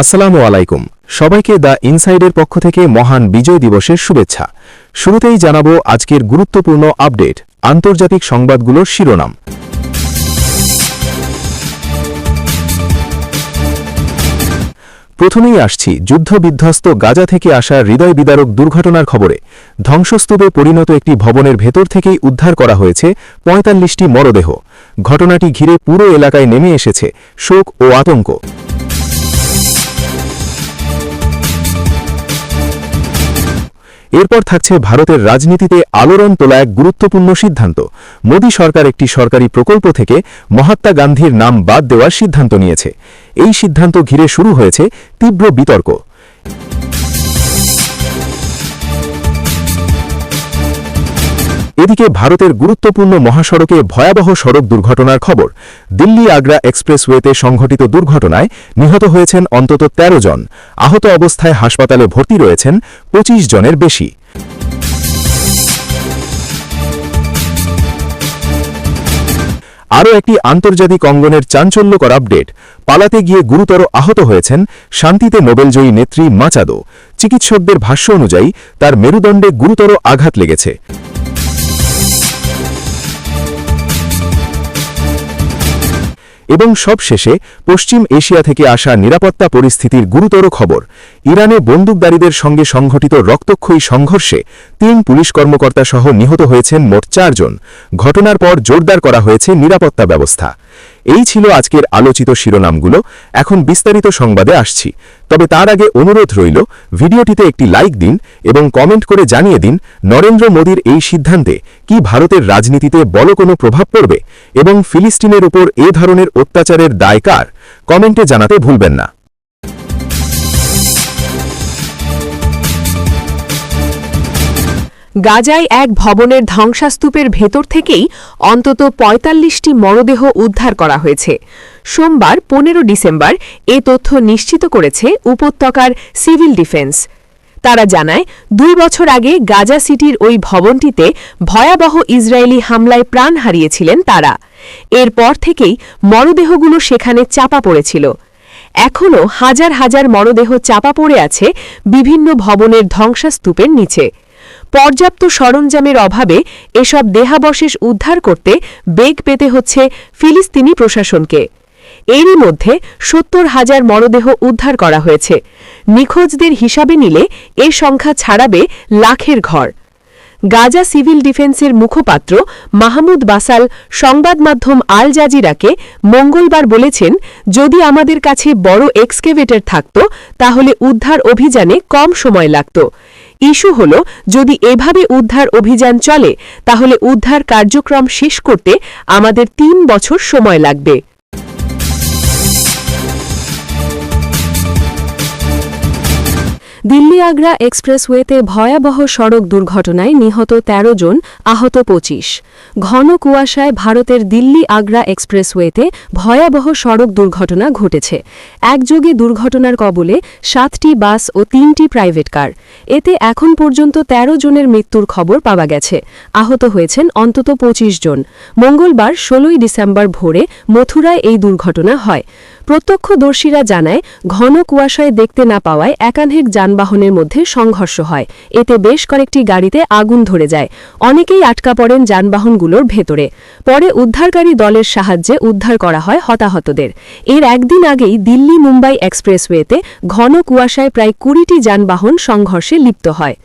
আসসালামু আলাইকুম। সবাইকে দ্য ইনসাইডের পক্ষ থেকে মহান বিজয় দিবসের শুভেচ্ছা। শুরুতেই জানাব আজকের গুরুত্বপূর্ণ আপডেট, আন্তর্জাতিক সংবাদগুলোর শিরোনাম। প্রথমেই আসছি যুদ্ধবিধ্বস্ত গাজা থেকে আসা হৃদয় বিদারক দুর্ঘটনার খবরে। ধ্বংসস্তূপে পরিণত একটি ভবনের ভেতর থেকেই উদ্ধার করা হয়েছে পঁয়তাল্লিশটি মরদেহ। ঘটনাটি ঘিরে পুরো এলাকায় নেমে এসেছে শোক ও আতঙ্ক। এরপর থাকছে ভারতের রাজনীতিতে আলোড়ন তোলা এক গুরুত্বপূর্ণ সিদ্ধান্ত। মোদী সরকার একটি সরকারি প্রকল্প থেকে মহাত্মা গান্ধীর নাম বাদ দেওয়ার সিদ্ধান্ত নিয়েছে। এই সিদ্ধান্ত ঘিরে শুরু হয়েছে তীব্র বিতর্ক। এদিকে ভারতের গুরুত্বপূর্ণ মহাসড়কে ভয়াবহ সড়ক দুর্ঘটনার খবর। দিল্লি আগ্রা এক্সপ্রেসওয়েতে সংঘটিত দুর্ঘটনায় নিহত হয়েছেন অন্তত ১৩ জন। আহত অবস্থায় হাসপাতালে ভর্তি রয়েছেন ২৫ জনের বেশি। আরও একটি আন্তর্জাতিক অঙ্গনের চাঞ্চল্যকর আপডেট, পালাতে গিয়ে গুরুতর আহত হয়েছেন শান্তিতে নোবেলজয়ী নেত্রী মাচাদো। চিকিৎসকদের ভাষ্য অনুযায়ী, তার মেরুদণ্ডে গুরুতর আঘাত লেগেছে। এবং সবশেষে পশ্চিম এশিয়া থেকে আসা নিরাপত্তা পরিস্থিতির গুরুতর খবর। ইরানে বন্দুকদারীদের সঙ্গে সংঘটিত রক্তক্ষয়ী সংঘর্ষে তিন পুলিশ কর্মকর্তা সহ নিহত হয়েছেন মোট চারজন। ঘটনার পর জোরদার করা হয়েছে নিরাপত্তা ব্যবস্থা। এই ছিল আজকের আলোচিত শিরোনামগুলো। এখন বিস্তারিত সংবাদে আসছি। তবে তার আগে অনুরোধ রইল, ভিডিওটিতে একটি লাইক দিন এবং কমেন্ট করে জানিয়ে দিন নরেন্দ্র মোদীর এই সিদ্ধান্তে কি ভারতের রাজনীতিতে বড় কোনো প্রভাব পড়বে এবং ফিলিস্তিনের উপর এ ধরনের অত্যাচারের দায় কার? কমেন্টে জানাতে ভুলবেন না। গাজায় এক ভবনের ধ্বংসাস্তূপের ভেতর থেকেই অন্তত ৪৫টি মরদেহ উদ্ধার করা হয়েছে। সোমবার পনেরো ডিসেম্বর এ তথ্য নিশ্চিত করেছে উপত্যকার সিভিল ডিফেন্স। তারা জানায়, দুই বছর আগে গাজা সিটির ওই ভবনটিতে ভয়াবহ ইসরায়েলি হামলায় প্রাণ হারিয়েছিলেন তারা। এরপর থেকেই মরদেহগুলো সেখানে চাপা পড়েছিল। এখনও হাজার হাজার মরদেহ চাপা পড়ে আছে বিভিন্ন ভবনের ধ্বংসাস্তূপের নিচে। পর্যাপ্ত সরঞ্জামের অভাবে এসব দেহাবশেষ উদ্ধার করতে বেগ পেতে হচ্ছে ফিলিস্তিনি প্রশাসনকে। এরই মধ্যে সত্তর হাজার মরদেহ উদ্ধার করা হয়েছে। নিখোঁজদের হিসাবে নিলে এ সংখ্যা ছাড়াবে লাখের ঘর। গাজা সিভিল ডিফেন্সের মুখপাত্র মাহমুদ বাসাল সংবাদ মাধ্যম আল জাজিরাকে মঙ্গলবার বলেছেন, যদি আমাদের কাছে বড় এক্সকেভেটর থাকত, তাহলে উদ্ধার অভিযানে কম সময় লাগত। ইস্যু হল, যদি এভাবে উদ্ধার অভিযান চলে, তাহলে উদ্ধার কার্যক্রম শেষ করতে আমাদের তিন বছর সময় লাগবে। দিল্লি আগ্রা এক্সপ্রেসওয়েতে ভয়াবহ সড়ক দুর্ঘটনায় নিহত ১৩ জন, আহত পঁচিশ। ঘন কুয়াশায় ভারতের দিল্লি আগ্রা এক্সপ্রেসওয়েতে ভয়াবহ সড়ক দুর্ঘটনা ঘটেছে। একযোগে দুর্ঘটনার কবলে সাতটি বাস ও তিনটি প্রাইভেট কার। এতে এখন পর্যন্ত ১৩ জনের মৃত্যুর খবর পাওয়া গেছে। আহত হয়েছেন অন্তত ২৫ জন। মঙ্গলবার ষোলোই ডিসেম্বর ভোরে মথুরায় এই দুর্ঘটনা হয়। প্রত্যক্ষদর্শীরা জানায়, ঘন কুয়াশায় দেখতে না পাওয়ায় একাধিক যানবাহনের মধ্যে সংঘর্ষ হয়। এতে বেশ কয়েকটি গাড়িতে আগুন ধরে যায়। অনেকেই আটকা পড়েন যানবাহনগুলোর ভেতরে। পরে উদ্ধারকারী দলের সাহায্যে উদ্ধার করা হয় হতাহতদের। এর একদিন আগেই দিল্লি মুম্বাই এক্সপ্রেসওয়েতে ঘন কুয়াশায় প্রায় কুড়িটি যানবাহন সংঘর্ষে লিপ্ত হয়।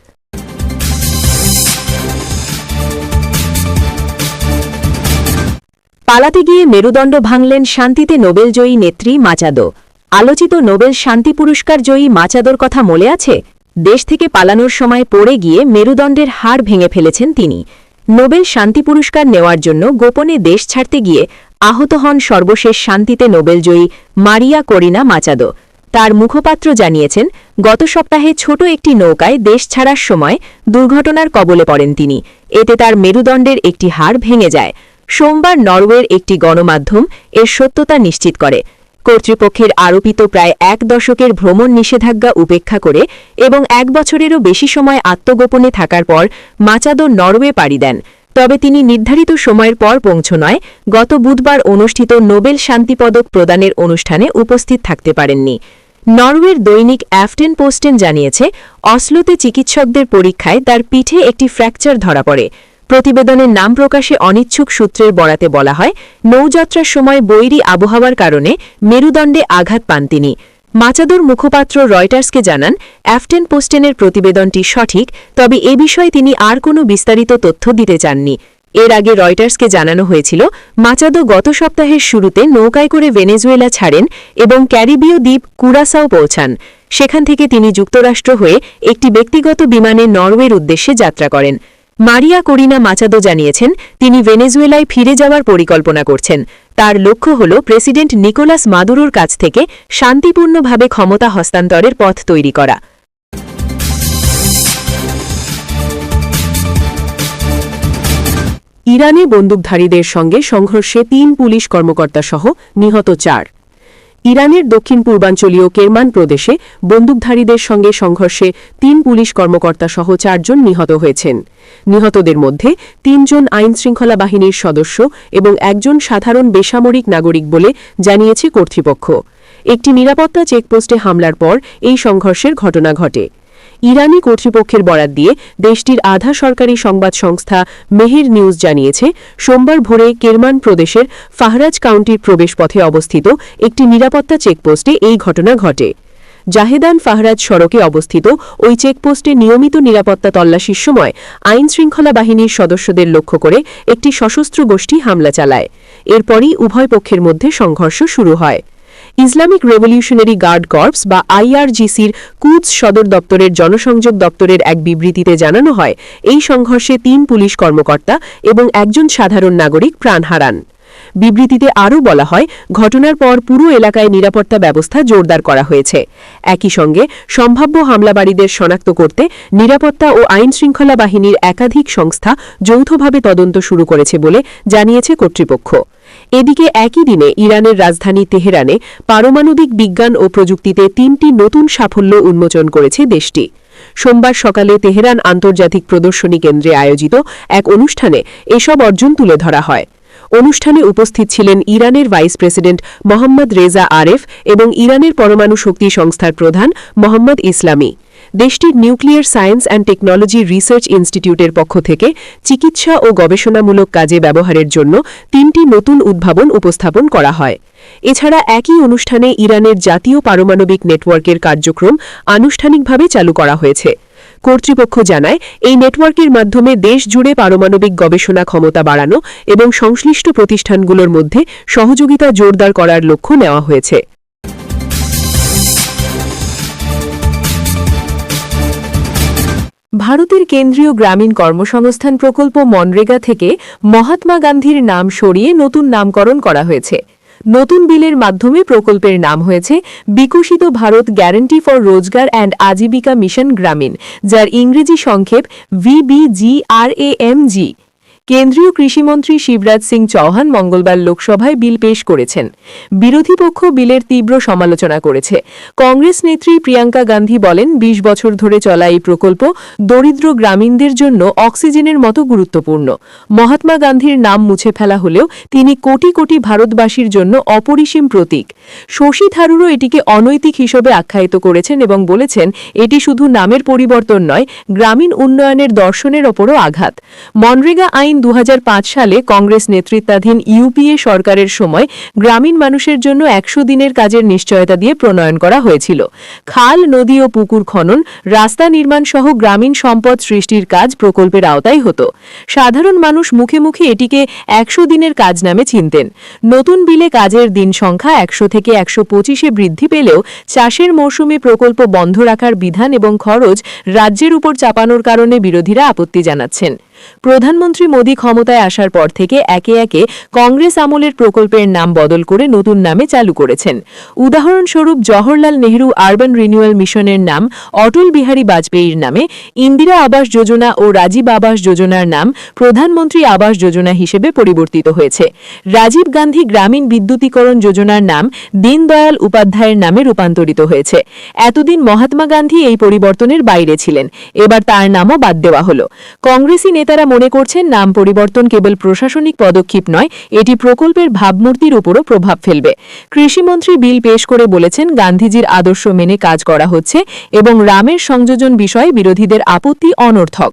পালাতে গিয়ে মেরুদণ্ড ভাঙলেন শান্তিতে নোবেলজয়ী নেত্রী মাচাদো। আলোচিত নোবেল শান্তি পুরস্কার জয়ী মাচাদোর কথা মনে আছে? দেশ থেকে পালানোর সময় পড়ে গিয়ে মেরুদণ্ডের হাড় ভেঙে ফেলেছেন তিনি। নোবেল শান্তি পুরস্কার নেওয়ার জন্য গোপনে দেশ ছাড়তে গিয়ে আহত হন সর্বশেষ শান্তিতে নোবেলজয়ী মারিয়া করিনা মাচাদো। তার মুখপাত্র জানিয়েছেন, গত সপ্তাহে ছোট একটি নৌকায় দেশ ছাড়ার সময় দুর্ঘটনার কবলে পড়েন তিনি। এতে তার মেরুদণ্ডের একটি হাড় ভেঙে যায়। সোমবার নরওয়ের একটি গণমাধ্যম এর সত্যতা নিশ্চিত করে। কর্তৃপক্ষের আরোপিত প্রায় এক দশকের ভ্রমণ নিষেধাজ্ঞা উপেক্ষা করে এবং এক বছরেরও বেশি সময় আত্মগোপনে থাকার পর মাচাদো নরওয়ে পাড়ি দেন। তবে তিনি নির্ধারিত সময়ের পর পৌঁছনয় গত বুধবার অনুষ্ঠিত নোবেল শান্তিপদক প্রদানের অনুষ্ঠানে উপস্থিত থাকতে পারেননি। নরওয়ের দৈনিক অ্যাফটেন পোস্টেন জানিয়েছে, অসলোতে চিকিৎসকদের পরীক্ষায় তার পিঠে একটি ফ্র্যাকচার ধরা পড়ে। প্রতিবেদনের নাম প্রকাশে অনিচ্ছুক সূত্রের বরাতে বলা হয়, নৌযাত্রার সময় বৈরী আবহাওয়ার কারণে মেরুদণ্ডে আঘাত পান তিনি। মাচাদুর মুখপাত্র রয়টার্সকে জানান, অ্যাফটেন পোস্টেনের প্রতিবেদনটি সঠিক, তবে এ বিষয়ে তিনি আর কোনো বিস্তারিত তথ্য দিতে চাননি। এর আগে রয়টার্সকে জানানো হয়েছিল, মাচাদো গত সপ্তাহের শুরুতে নৌকায় করে ভেনেজুয়েলা ছাড়েন এবং ক্যারিবীয় দ্বীপ কুরাসাও পৌঁছান। সেখান থেকে তিনি যুক্তরাষ্ট্র হয়ে একটি ব্যক্তিগত বিমানে নরওয়ের উদ্দেশ্যে যাত্রা করেন। মারিয়া করিনা মাচাদো জানিয়েছেন, তিনি ভেনেজুয়েলায় ফিরে যাওয়ার পরিকল্পনা করছেন। তার লক্ষ্য হল প্রেসিডেন্ট নিকোলাস মাদুরোর কাছ থেকে শান্তিপূর্ণভাবে ক্ষমতা হস্তান্তরের পথ তৈরি করা। ইরানে বন্দুকধারীদের সঙ্গে সংঘর্ষে তিন পুলিশ কর্মকর্তা সহ নিহত চার। ইরানের দক্ষিণ পূর্বাঞ্চলীয় কেরমান প্রদেশে বন্দুকধারীদের সঙ্গে সংঘর্ষে তিন পুলিশ কর্মকর্তা সহ চারজন নিহত হয়েছেন। নিহতদের মধ্যে তিনজন আইনশৃঙ্খলা বাহিনীর সদস্য এবং একজন সাধারণ বেসামরিক নাগরিক বলে জানিয়েছে কর্তৃপক্ষ। একটি নিরাপত্তা চেকপোস্টে হামলার পর এই সংঘর্ষের ঘটনা ঘটে। ইরানি কর্তৃপক্ষের বরাত দিয়ে দেশটির আধা সরকারি সংবাদ সংস্থা মেহের নিউজ জানিয়েছে, সোমবার ভোরে কেরমান প্রদেশের ফাহরাজ কাউন্টির প্রবেশপথে অবস্থিত একটি নিরাপত্তা চেকপোস্টে এই ঘটনা ঘটে। জাহেদান ফাহরাজ সড়কে অবস্থিত ওই চেকপোস্টে নিয়মিত নিরাপত্তা তল্লাশির সময় আইন শৃঙ্খলা বাহিনীর সদস্যদের লক্ষ্য করে একটি সশস্ত্র গোষ্ঠী হামলা চালায়। এরপরই উভয় পক্ষের মধ্যে সংঘর্ষ শুরু হয়। ইসলামিক রেভলিউশনারি গার্ড কর্পস বা আইআরজিসির কুচ সদর দপ্তরের জনসংযোগ দপ্তরের এক বিবৃতিতে জানানো হয়, এই সংঘর্ষে তিন পুলিশ কর্মকর্তা এবং একজন সাধারণ নাগরিক প্রাণ হারান। বিবৃতিতে আরও বলা হয়, ঘটনার পর পুরো এলাকায় নিরাপত্তা ব্যবস্থা জোরদার করা হয়েছে। একই সঙ্গে সম্ভাব্য হামলাবাড়িদের শনাক্ত করতে নিরাপত্তা ও আইন শৃঙ্খলা বাহিনীর একাধিক সংস্থা যৌথভাবে তদন্ত শুরু করেছে বলে জানিয়েছে কর্তৃপক্ষ। এদিকে একই দিনে ইরানের রাজধানী তেহরানে পারমাণবিক বিজ্ঞান ও প্রযুক্তিতে তিনটি নতুন সাফল্য উন্মোচন করেছে দেশটি। সোমবার সকালে তেহরান আন্তর্জাতিক প্রদর্শনী কেন্দ্রে আয়োজিত এক অনুষ্ঠানে এসব অর্জন তুলে ধরা হয়। অনুষ্ঠানে উপস্থিত ছিলেন ইরানের ভাইস প্রেসিডেন্ট মোহাম্মদ রেজা আরেফ এবং ইরানের পরমাণু শক্তি সংস্থার প্রধান মোহাম্মদ ইসলামী। দেশটির nuclear science and technology research ইনস্টিটিউটের পক্ষ থেকে চিকিৎসা ও গবেষণামূলক কাজে ব্যবহারের জন্য তিনটি নতুন উদ্ভাবন উপস্থাপন করা হয়। এছাড়া একই অনুষ্ঠানে ইরানের জাতীয় পারমাণবিক নেটওয়ার্কের কার্যক্রম আনুষ্ঠানিকভাবে চালু করা হয়েছে। কর্তৃপক্ষ জানায়, এই নেটওয়ার্কের মাধ্যমে দেশ জুড়ে পারমাণবিক গবেষণা ক্ষমতা বাড়ানো এবং সংশ্লিষ্ট প্রতিষ্ঠানগুলোর মধ্যে সহযোগিতা জোরদার করার লক্ষ্য নেওয়া হয়েছে। ভারতের কেন্দ্রীয় গ্রামীণ কর্মসংস্থান প্রকল্প মনরেগা থেকে মহাত্মা গান্ধীর নাম সরিয়ে নতুন নামকরণ করা হয়েছে। নতুন বিলের মাধ্যমে প্রকল্পের নাম হয়েছে Viksit Bharat guarantee for Rozgar and Ajeevika mission Gramin, যার ইংরেজি সংক্ষেপ ভিবিজিআরএএমজি কেন্দ্রীয় কৃষিমন্ত্রী শিবরাজ সিং চৌহান মঙ্গলবার লোকসভায় বিল পেশ করেছেন। বিরোধী পক্ষ বিলের তীব্র সমালোচনা করেছে। কংগ্রেস নেত্রী প্রিয়াঙ্কা গান্ধী বলেন ২০ বছর ধরে চলা এই প্রকল্প দরিদ্র গ্রামীণদের জন্য অক্সিজেনের মতো গুরুত্বপূর্ণ। মহাত্মা গান্ধীর নাম মুছে ফেলা হলেও তিনি কোটি কোটি ভারতবাসীর জন্য অপরিসীম প্রতীক। শশী থারুরও এটিকে অনৈতিক হিসেবে আখ্যায়িত করেছেন এবং বলেছেন, এটি শুধু নামের পরিবর্তন নয়, গ্রামীণ উন্নয়নের দর্শনের ওপরও আঘাত। মনরেগা আইন দু হাজার পাঁচ সালে কংগ্রেস নেতৃত্বাধীন ইউপিএ সরকারের সময় গ্রামীণ মানুষের জন্য একশো দিনের কাজের নিশ্চয়তা দিয়ে প্রণয়ন করা হয়েছিল। খাল, নদী ও পুকুর খনন, রাস্তা নির্মাণ সহ গ্রামীণ সম্পদ সৃষ্টির কাজ প্রকল্পের আওতায় হতো। সাধারণ মানুষ মুখে মুখে এটিকে একশো দিনের কাজ নামে চিনতেন। নতুন বিলে কাজের দিন সংখ্যা একশো থেকে একশো পঁচিশে বৃদ্ধি পেলেও চাষের মৌসুমে প্রকল্প বন্ধ রাখার বিধান এবং খরচ রাজ্যের উপর চাপানোর কারণে বিরোধীরা আপত্তি জানাচ্ছেন। প্রধানমন্ত্রী মোদী ক্ষমতায় আসার পর থেকে একে একে কংগ্রেস আমলের প্রকল্পের নাম বদল করে নতুন নামে চালু করেছেন। উদাহরণস্বরূপ জওহরলাল নেহরু আরবান রিনিউয়াল মিশনের নাম অটল বিহারী বাজপেয়ীর নামে ইন্দিরা আবাস যোজনা ও রাজীব আবাস যোজনার নাম প্রধানমন্ত্রী আবাস যোজনা হিসেবে পরিবর্তিত হয়েছে। রাজীব গান্ধী গ্রামীণ বিদ্যুতীকরণ যোজনার নাম দীনদয়াল উপাধ্যায়ের নামে রূপান্তরিত হয়েছে। এতদিন মহাত্মা গান্ধী এই পরিবর্তনের বাইরে ছিলেন। এবার তার নামও বাদ দেওয়া হল। কংগ্রেসি নেতারা মনে করছেন নাম পরিবর্তন কেবল প্রশাসনিক পদক্ষেপ নয়, এটি প্রকল্পের ভাবমূর্তির উপরও প্রভাব ফেলবে। কৃষিমন্ত্রী বিল পেশ করে বলেছেন, গান্ধীজির আদর্শ মেনে কাজ করা হচ্ছে এবং রামের সংযোজন বিষয়ে বিরোধীদের আপত্তি অনর্থক।